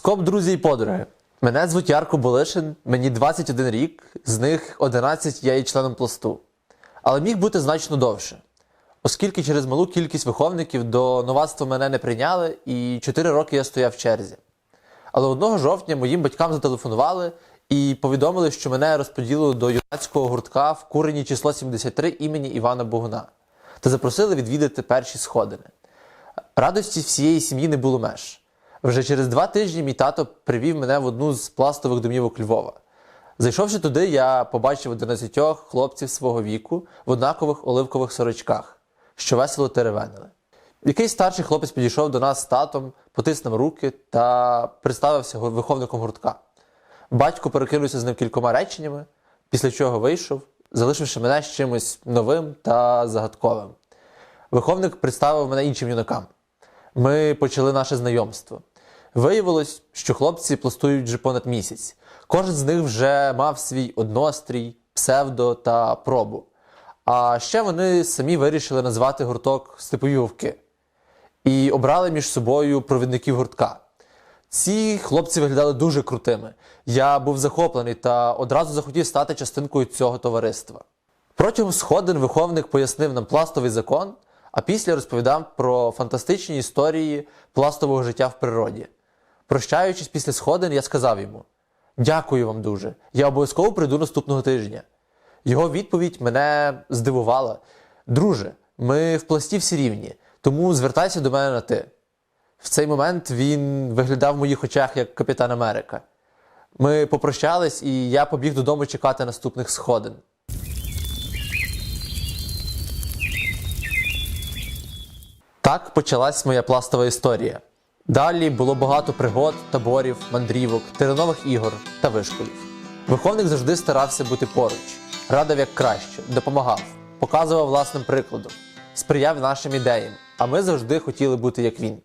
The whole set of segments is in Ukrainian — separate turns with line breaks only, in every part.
Скоп, друзі і подруги. Мене звуть Ярко Болишин, мені 21 рік, з них 11 я є членом пласту. Але міг бути значно довше, оскільки через малу кількість виховників до новацтва мене не прийняли, і 4 роки я стояв в черзі. Але одного жовтня моїм батькам зателефонували і повідомили, що мене розподілили до юнацького гуртка в курені число 73 імені Івана Богуна та запросили відвідати перші сходини. Радості всієї сім'ї не було меж. Вже через два тижні мій тато привів мене в одну з пластових домівок Львова. Зайшовши туди, я побачив 11 хлопців свого віку в однакових оливкових сорочках, що весело теревенили. Якийсь старший хлопець підійшов до нас з татом, потиснув руки та представився виховником гуртка. Батько перекинувся з ним кількома реченнями, після чого вийшов, залишивши мене з чимось новим та загадковим. Виховник представив мене іншим юнакам. Ми почали наше знайомство. Виявилось, що хлопці пластують вже понад місяць. Кожен з них вже мав свій однострій, псевдо та пробу. А ще вони самі вирішили назвати гурток Степові вовки і обрали між собою провідників гуртка. Ці хлопці виглядали дуже крутими. Я був захоплений та одразу захотів стати частинкою цього товариства. Протягом сходин виховник пояснив нам пластовий закон, а після розповідав про фантастичні історії пластового життя в природі. Прощаючись після сходин, я сказав йому: Дякую вам дуже. Я обов'язково прийду наступного тижня. Його відповідь мене здивувала. Друже, ми в пласті всі рівні, тому звертайся до мене на ти. В цей момент він виглядав в моїх очах як капітан Америка. Ми попрощались, і я побіг додому чекати наступних сходин. Так почалась моя пластова історія. Далі було багато пригод, таборів, мандрівок, теренових ігор та вишколів. Виховник завжди старався бути поруч, радив як краще, допомагав, показував власним прикладом, сприяв нашим ідеям, а ми завжди хотіли бути як він.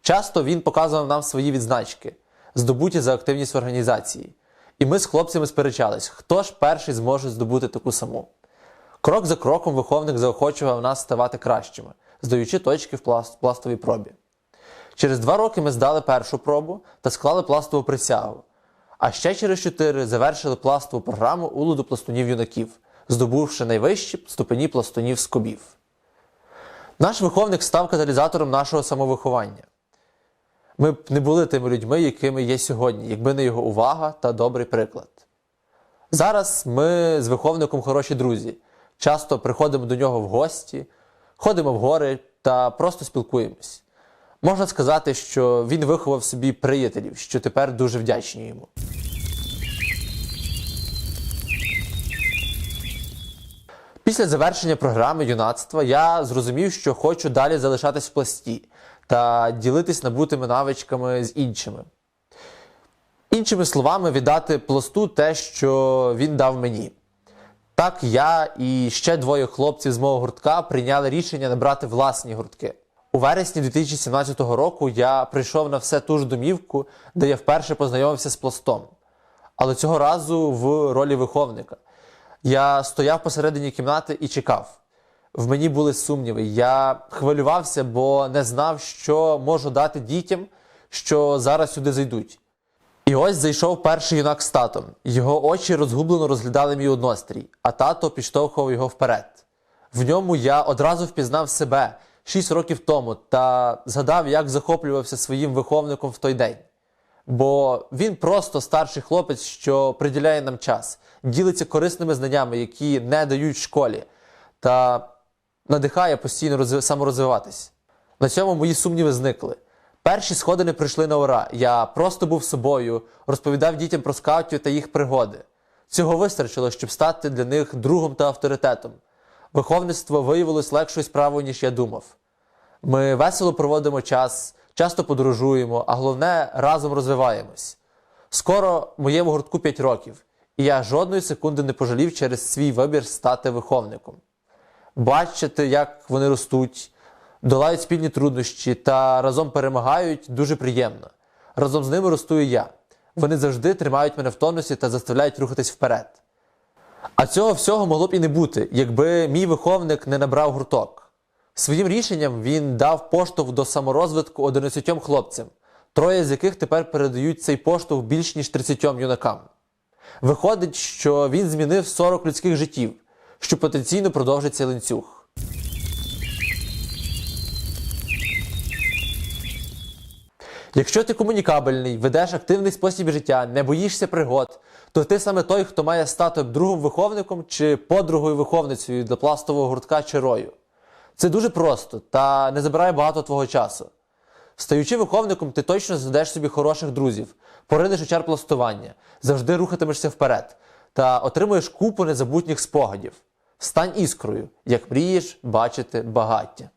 Часто він показував нам свої відзначки, здобуті за активність в організації. І ми з хлопцями сперечались, хто ж перший зможе здобути таку саму. Крок за кроком виховник заохочував нас ставати кращими, здаючи точки в пласт- пластовій пробі. Через два роки ми здали першу пробу та склали пластову присягу. А ще через чотири завершили пластову програму улуду пластунів юнаків, здобувши найвищі ступені пластунів скобів. Наш виховник став каталізатором нашого самовиховання. Ми б не були тими людьми, якими є сьогодні, якби не його увага та добрий приклад. Зараз ми з виховником хороші друзі. Часто приходимо до нього в гості, ходимо в гори та просто спілкуємось. Можна сказати, що він виховав собі приятелів, що тепер дуже вдячні йому. Після завершення програми юнацтва я зрозумів, що хочу далі залишатись в пласті та ділитись набутими навичками з іншими. Іншими словами, віддати пласту те, що він дав мені. Так я і ще двоє хлопців з мого гуртка прийняли рішення набрати власні гуртки. У вересні 2017 року я прийшов на все ту ж домівку, де я вперше познайомився з пластом. Але цього разу в ролі виховника. Я стояв посередині кімнати і чекав. В мені були сумніви. Я хвилювався, бо не знав, що можу дати дітям, що зараз сюди зайдуть. І ось зайшов перший юнак з татом. Його очі розгублено розглядали мій однострій, а тато підштовхував його вперед. В ньому я одразу впізнав себе шість років тому та згадав, як захоплювався своїм виховником в той день. Бо він просто старший хлопець, що приділяє нам час, ділиться корисними знаннями, які не дають школі, та надихає постійно розви- саморозвиватись. На цьому мої сумніви зникли. Перші сходини прийшли на ура. Я просто був собою, розповідав дітям про скаутів та їх пригоди. Цього вистачило, щоб стати для них другом та авторитетом. Виховництво виявилось легшою справою, ніж я думав. Ми весело проводимо час, часто подорожуємо, а головне разом розвиваємось. Скоро моєму гуртку 5 років, і я жодної секунди не пожалів через свій вибір стати виховником. Бачити, як вони ростуть, долають спільні труднощі та разом перемагають, дуже приємно. Разом з ними росту і я. Вони завжди тримають мене в тонусі та заставляють рухатись вперед. А цього всього могло б і не бути, якби мій виховник не набрав гурток. Своїм рішенням він дав поштовх до саморозвитку 11 хлопцям троє з яких тепер передають цей поштовх більш ніж 30 юнакам. Виходить, що він змінив 40 людських життів, що потенційно продовжить цей ланцюг. Якщо ти комунікабельний, ведеш активний спосіб життя, не боїшся пригод, то ти саме той, хто має стати другим виховником чи подругою виховницею для пластового гуртка чи рою. Це дуже просто та не забирає багато твого часу. Стаючи виховником, ти точно зведеш собі хороших друзів, поринеш у чар пластування, завжди рухатимешся вперед та отримуєш купу незабутніх спогадів. Стань іскрою, як мрієш бачити багаття.